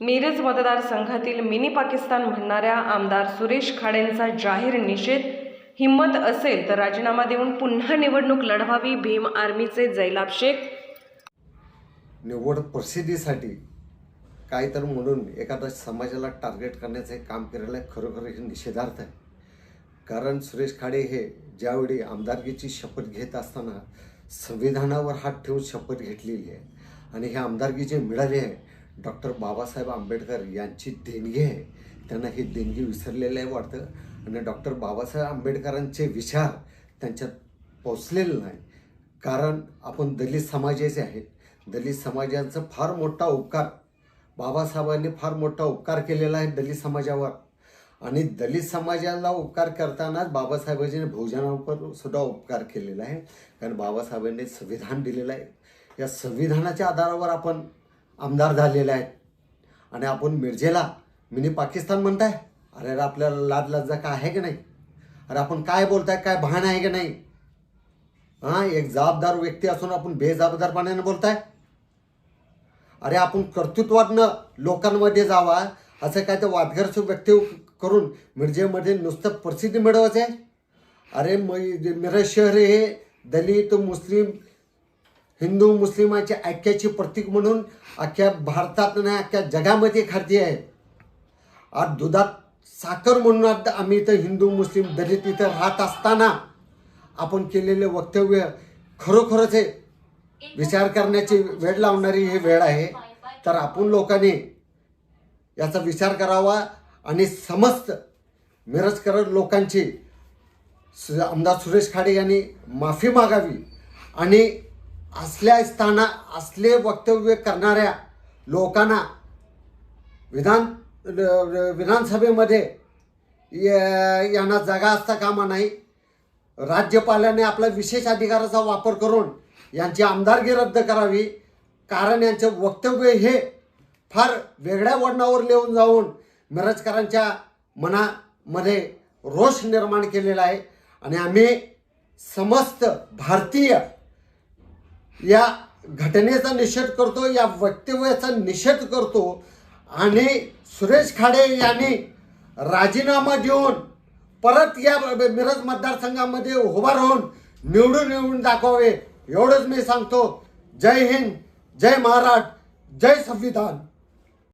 मिरज मतदारसंघातील मिनी पाकिस्तान म्हणणाऱ्या आमदार सुरेश खाडेंचा जाहीर निषेध. हिंमत असेल तर राजीनामा देऊन पुन्हा निवडणूक लढवावी भीम आर्मीचे जैलाब शेख. निवड प्रसिद्धीसाठी काय तर म्हणून एखाद्या समाजाला टार्गेट करण्याचं हे काम केलेलं आहे खरोखर हे निषेधार्थ आहे. कारण सुरेश खाडे हे ज्यावेळी आमदारकीची शपथ घेत असताना संविधानावर हात ठेवून शपथ घेतलेली आहे आणि हे आमदारकी जे मिळाले आहे डॉक्टर बाबासाहेब आंबेडकर यांची देणगी आहे. त्यांना ही देणगी विसरलेलं आहे वाटतं. आणि डॉक्टर बाबासाहेब आंबेडकरांचे विचार त्यांच्यात पोचलेले नाही. कारण आपण दलित समाजाचे आहेत. दलित समाजाचा फार मोठा उपकार बाबासाहेबांनी फार मोठा उपकार केलेला आहे दलित समाजावर. आणि दलित समाजाला उपकार करतानाच बाबासाहेबांनी भोजनावर सुद्धा उपकार केलेला आहे. कारण बाबासाहेबांनी संविधान दिलेलं आहे. या संविधानाच्या आधारावर आपण आमदार झालेले आहेत. आणि आपण मिरजेला मिनी पाकिस्तान म्हणताय. अरे अरे आपल्याला लाज लज्जा काय आहे की नाही? अरे आपण काय बोलताय काय भान आहे की नाही? हां एक जबाबदार व्यक्ती असून आपण बेजबाबदारपणाने बोलताय. अरे आपण कर्तृत्वानं लोकांमध्ये जावा असं काय तर वादग्रस्त व्यक्ती करून मिरजेमध्ये नुसतं प्रसिद्धी मिळवायचं आहे अरे म मिरज शहर हे दलित मुस्लिम हिंदू मुस्लिमाच्या ऐक्याचे प्रतीक म्हणून अख्ख्या भारतात नाही अख्ख्या जगामध्ये खाती आहे. आज दुधात साखर म्हणून आता आम्ही इथं हिंदू मुस्लिम दलित इथं राहत असताना आपण केलेले वक्तव्य खरोखरच हे विचार करण्याची वेळ लावणारी ही वेळ आहे. तर आपण लोकांनी याचा विचार करावा आणि समस्त मिरजकर लोकांची सु- आमदार सुरेश खाडे यांनी माफी मागावी आणि असल्या स्थाना असले वक्तव्य करणाऱ्या लोकांना विधान विधानसभेमध्ये या- यांना जागा असता कामा नाही. राज्यपालाने आपला विशेष अधिकाराचा वापर करून यांची आमदारकी रद्द करावी. कारण यांचं वक्तव्य हे फार वेगळ्या वळणावर लिहून जाऊन मिरजकरांच्या मनामध्ये रोष निर्माण केलेला आहे. आणि आम्ही समस्त भारतीय या घटनेचा निषेध करतो या वक्तव्याचा निषेध करतो आणि सुरेश खाडे यांनी राजीनामा देऊन परत या मिरज मतदारसंघामध्ये उभा राहून निवडून येऊन दाखवावे. एवढंच मी सांगतो. जय हिंद जय महाराष्ट्र जय संविधान.